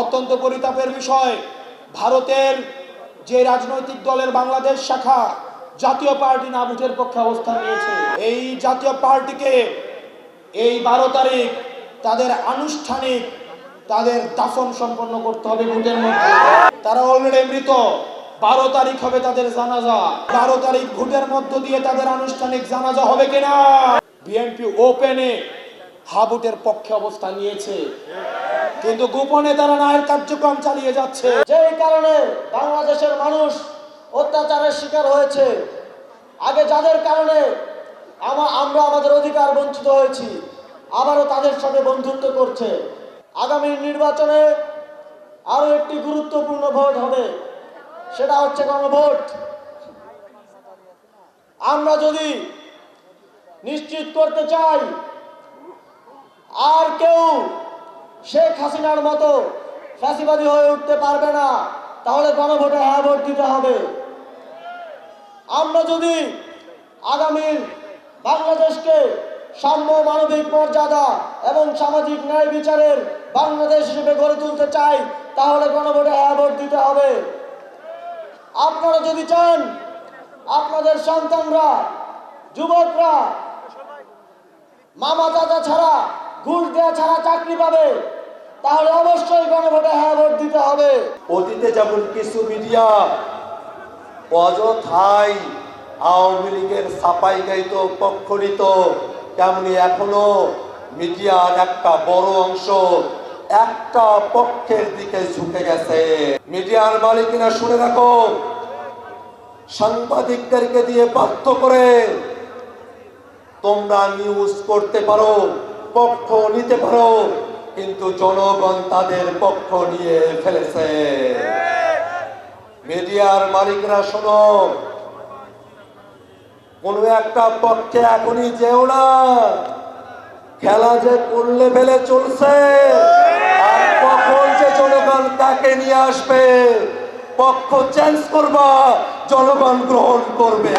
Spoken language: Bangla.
অত্যন্ত পরিতাপের বিষয়। ভারতের যে রাজনৈতিক দলের বাংলাদেশ শাখা জাতীয় পার্টি না ভোটের পক্ষে অবস্থান নিয়েছে। এই জাতীয় পার্টিকে এই বারো তারিখ তাদের আনুষ্ঠানিক তাদের দাফন সম্পন্ন করতে হবে ভোটের মধ্যে। তারা অলরেডি মৃত। বারো তারিখ হবে তাদের জানাজা। বারো তারিখ ভোটের মধ্য দিয়ে তাদের আনুষ্ঠানিক জানাজা হবে কিনা? বিএনপি ওপেনে হাবুটের পক্ষে অবস্থান নিয়েছে। কিন্তু গোপনে তারা নায়ের কার্যক্রম চালিয়ে যাচ্ছে। যেই কারণে বাংলাদেশের মানুষ অত্যাচারের শিকার হয়েছে। আগে যাদের কারণে আমা- আমরা আমাদের অধিকার বঞ্চিত হয়েছি, আবারও তাদের সাথে বন্ধুত্ব করছে। আগামী নির্বাচনে আরও একটি গুরুত্বপূর্ণ ভোট হবে, সেটা হচ্ছে গণভোট। আমরা যদি নিশ্চিত করতে চাই কেউ শেখ হাসিনার মতো ফ্যাসিবাদী হয়ে উঠতে পারবে না, তাহলে গণভোটে হ্যাঁ ভোট দিতে হবে। আমরা যদি আগামীর বাংলাদেশকে সাম্য মানবিক মর্যাদা এবং সামাজিক ন্যায় বিচারের বাংলাদেশ হিসেবে গড়ে তুলতে চাই, তাহলে গণভোটে হ্যাঁ ভোট দিতে হবে। আপনারা যদি চান, আপনাদের সন্তানরা, যুবকরা মামা চাচা ছাড়া ঘুষ দেওয়া ছাড়া চাকরি পাবে, তাহলে অবশ্যই গণভোটে হ্যাঁ ভোট দিতে হবে। অতীতে যেমন কিছু মিডিয়া অযথাই আওয়ামী লীগের সাপাই গাইত পক্ষ নিত তেমনি এখনও মিডিয়ার একটা বড় অংশ একটা পক্ষের দিকে ঝুঁকে গেছে। মিডিয়ার মালিকেরা শুনে রাখো, সাংবাদিকদেরকে দিয়ে বাধ্য করে তোমরা নিউজ করতে পারো। পক্ষ নিতে পারো, কিন্তু জনগণ তাদের পক্ষ নিয়ে ফেলেছে। মিডিয়ার মালিকরা শোনো, কোন একটা পক্ষে এখনই যেও না। খেলা যে করলে লেভেলে চলছে, আর কখন যে জনগণ তাকে নিয়ে আসবে, পক্ষ চেঞ্জ করবা, জনগণ গ্রহণ করবে